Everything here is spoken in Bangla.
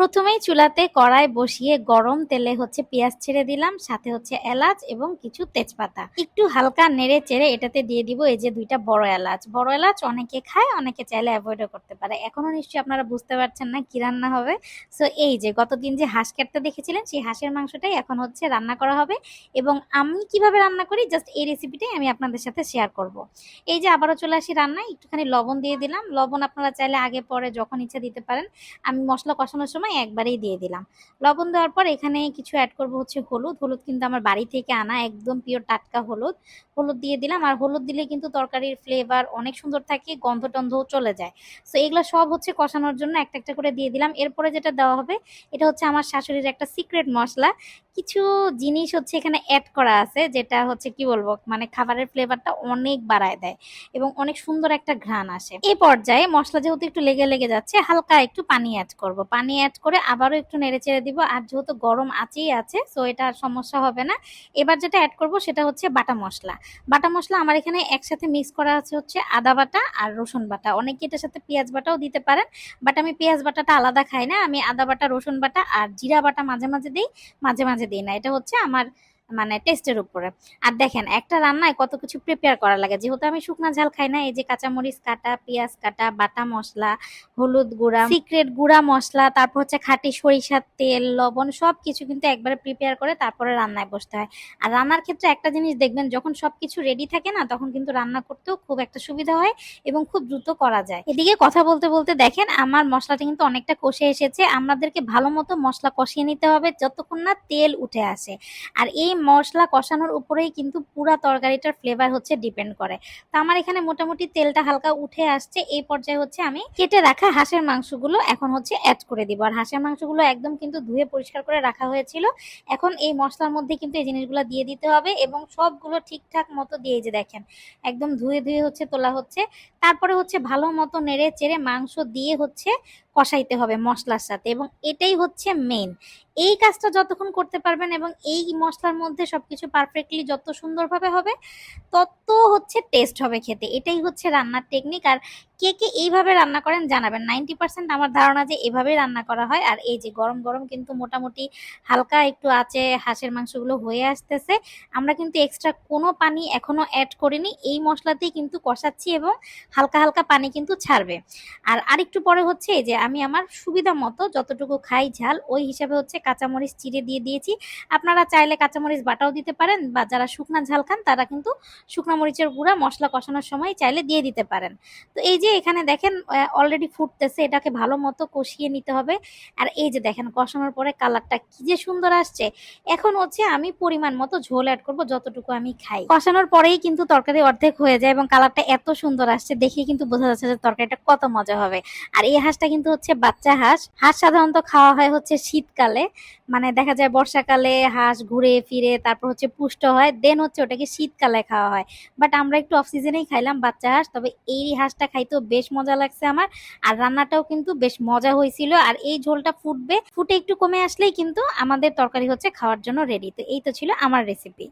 প্রথমেই চুলাতে কড়াই বসিয়ে গরম তেলে হচ্ছে পেঁয়াজ ছেড়ে দিলাম, সাথে হচ্ছে এলাচ এবং কিছু তেজপাতা। একটু হালকা নেড়ে চেড়ে এটাতে দিয়ে দিব এই যে দুইটা বড় এলাচ। বড় এলাচ অনেকে খায়, অনেকে চাইলে অ্যাভয়েডও করতে পারে। এখনও নিশ্চয়ই আপনারা বুঝতে পারছেন না কি রান্না হবে। সো এই যে গতদিন যে হাঁস কাটতে দেখেছিলেন, সেই হাঁসের মাংসটাই এখন হচ্ছে রান্না করা হবে এবং আমি কীভাবে রান্না করি জাস্ট এই রেসিপিটাই আমি আপনাদের সাথে শেয়ার করব। এই যে আবারও চলে আসি রান্নায়, একটুখানি লবণ দিয়ে দিলাম। লবণ আপনারা চাইলে আগে পরে যখন ইচ্ছা দিতে পারেন, আমি মশলা কষানোর সময় একবারেই দিয়ে দিলাম। লবণ দেওয়ার পর এখানে কিছু অ্যাড করব হচ্ছে হলুদ। হলুদ কিন্তু আমার বাড়ি থেকে আনা একদম পিওর টাটকা হলুদ। হলুদ দিয়ে দিলাম আর হলুদ দিলে কিন্তু তরকারির ফ্লেভার অনেক সুন্দর থাকে গন্ধ টন্ধও চলে যায়। সো এগুলো সব হচ্ছে কষানোর জন্য একটা একটা করে দিয়ে দিলাম। এরপরে যেটা দেওয়া হবে, এটা হচ্ছে আমার শাশুড়ির একটা সিক্রেট মশলা। কিছু জিনিস হচ্ছে এখানে অ্যাড করা আছে, যেটা হচ্ছে কি বলব মানে খাবারের ফ্লেভারটা অনেক বাড়ায় দেয় এবং অনেক সুন্দর একটা ঘ্রাণ আসে। এই পর্যায়ে মশলা যেহেতু একটু লেগে লেগে যাচ্ছে, হালকা একটু পানি অ্যাড করব। পানি অ্যাড করে আবারও একটু নেড়ে চেড়ে দিব। আর যেহেতু গরম আছেই আছে সো এটা আর সমস্যা হবে না। এবার যেটা অ্যাড করব সেটা হচ্ছে বাটা মশলা। বাটা মশলা আমার এখানে একসাথে মিক্স করা আছে হচ্ছে আদা বাটা আর রসুন বাটা। অনেকে এটার সাথে পেঁয়াজ বাটাও দিতে পারেন বাট আমি পেঁয়াজ বাটাটা আলাদা খাই না। আমি আদা বাটা, রসুন বাটা আর জিরা বাটা মাঝে মাঝে দিই, মাঝে মাঝে দিই না। এটা হচ্ছে আমার মানে টেস্টের উপরে। আর দেখেন, একটা রান্নায় কত কিছু প্রিপেয়ার করা লাগে। যেহেতু আমি শুকনা ঝাল খাই না, এই যে কাঁচামরিচ কাটা, পেঁয়াজ কাটা, বাটা মশলা, হলুদ গুঁড়া সিক্রেট গুঁড়া মশলা, তারপর হচ্ছে খাঁটি সরিষার তেল, লবণ সব কিছু কিন্তু একবারে প্রিপেয়ার করে তারপরে রান্নায় বসতে হয়। আর রান্নার ক্ষেত্রে একটা জিনিস দেখবেন, যখন সব কিছু রেডি থাকে না, তখন কিন্তু রান্না করতেও খুব একটা সুবিধা হয় এবং খুব দ্রুত করা যায়। এদিকে কথা বলতে বলতে দেখেন, আমার মশলাটা কিন্তু অনেকটা কষে এসেছে। আমাদেরকে ভালো মতো মশলা কষিয়ে নিতে হবে, যতক্ষণ না তেল উঠে আসে। আর এই মশলা কষানোর উপরেই কিন্তু পুরা তরকারিটার ফ্লেভার হচ্ছে ডিপেন্ড করে। তো আমার এখানে মোটামুটি তেলটা হালকা উঠে আসছে, এই পর্যায়ে হচ্ছে আমি কেটে রাখা হাঁসের মাংসগুলো এখন হচ্ছে অ্যাড করে দিব। আর হাঁসের মাংসগুলো একদম কিন্তু ধুয়ে পরিষ্কার করে রাখা হয়েছিল। এখন এই মশলার মধ্যে কিন্তু এই জিনিসগুলো দিয়ে দিতে হবে এবং সবগুলো ঠিকঠাক মতো দিয়ে যে দেখেন, একদম ধুয়ে ধুয়ে হচ্ছে তোলা হচ্ছে। তারপরে হচ্ছে ভালো মতো নেড়ে চেড়ে মাংস দিয়ে হচ্ছে কষাইতে হবে মশলার সাথে এবং এটাই হচ্ছে মেন এই কাজটা যতক্ষণ করতে পারবেন এবং এই মশলার মধ্যে সবকিছু পারফেক্টলি যত সুন্দরভাবে হবে, তত হচ্ছে টেস্ট হবে খেতে। এটাই হচ্ছে রান্নার টেকনিক আর কে কে এইভাবে রান্না করেন জানাবেন। নাইনটি পার্সেন্ট আমার ধারণা যে এভাবেই রান্না করা হয়। আর এই যে গরম গরম কিন্তু মোটামুটি হালকা একটু আছে হাঁসের মাংসগুলো হয়ে আসতেছে। আমরা কিন্তু এক্সট্রা কোনো পানি এখনও অ্যাড করিনি। এই মশলাতেই কিন্তু কষাচ্ছি এবং হালকা হালকা পানি কিন্তু ছাড়বে। আর আরেকটু পরে হচ্ছে যে আমি আমার সুবিধা মতো যতটুকু খাই ঝাল, ওই হিসাবে হচ্ছে কাঁচামরিচ চিড়ে দিয়ে দিয়েছি। আপনারা চাইলে কাঁচামরিচ বাটাও দিতে পারেন বা যারা শুকনা ঝাল খান তারা কিন্তু শুকনা মরিচের গুঁড়া মশলা কষানোর সময় চাইলে দিয়ে দিতে পারেন। তো এই যে এখানে দেখেন অলরেডি ফুটতেছে, এটাকে ভালো মতো কষিয়ে নিতে হবে। আর এই যে দেখেন, কষানোর পরে কালারটা কি যে সুন্দর আসছে। এখন হচ্ছে আমি পরিমাণ মতো ঝোল অ্যাড করব, যতটুকু আমি খাই। কষানোর পরেই কিন্তু তরকারি অর্ধেক হয়ে যায় এবং কালারটা এত সুন্দর আসছে, দেখে কিন্তু বোঝা যাচ্ছে যে তরকারিটা কত মজা হবে। আর এই হাঁসটা কিন্তু হচ্ছে বাচ্চা হাঁস। হাঁস সাধারণত খাওয়া হয় হচ্ছে শীতকালে। মানে দেখা যায় বর্ষাকালে হাঁস ঘুরে ফিরে তারপর হচ্ছে পুষ্ট হয় দেন হচ্ছে ওটাকে শীতকালে খাওয়া হয়। বাট আমরা একটু অফ সিজনেই খাইলাম বাচ্চা হাঁস, তবে এই হাঁসটা খাইতেও বেশ মজা লাগছে আমার। আর রান্নাটাও কিন্তু বেশ মজা হয়েছিল। আর এই ঝোলটা ফুটবে, ফুটে একটু কমে আসলেই কিন্তু আমাদের তরকারি হচ্ছে খাওয়ার জন্য রেডি তো এই তো ছিল আমার রেসিপি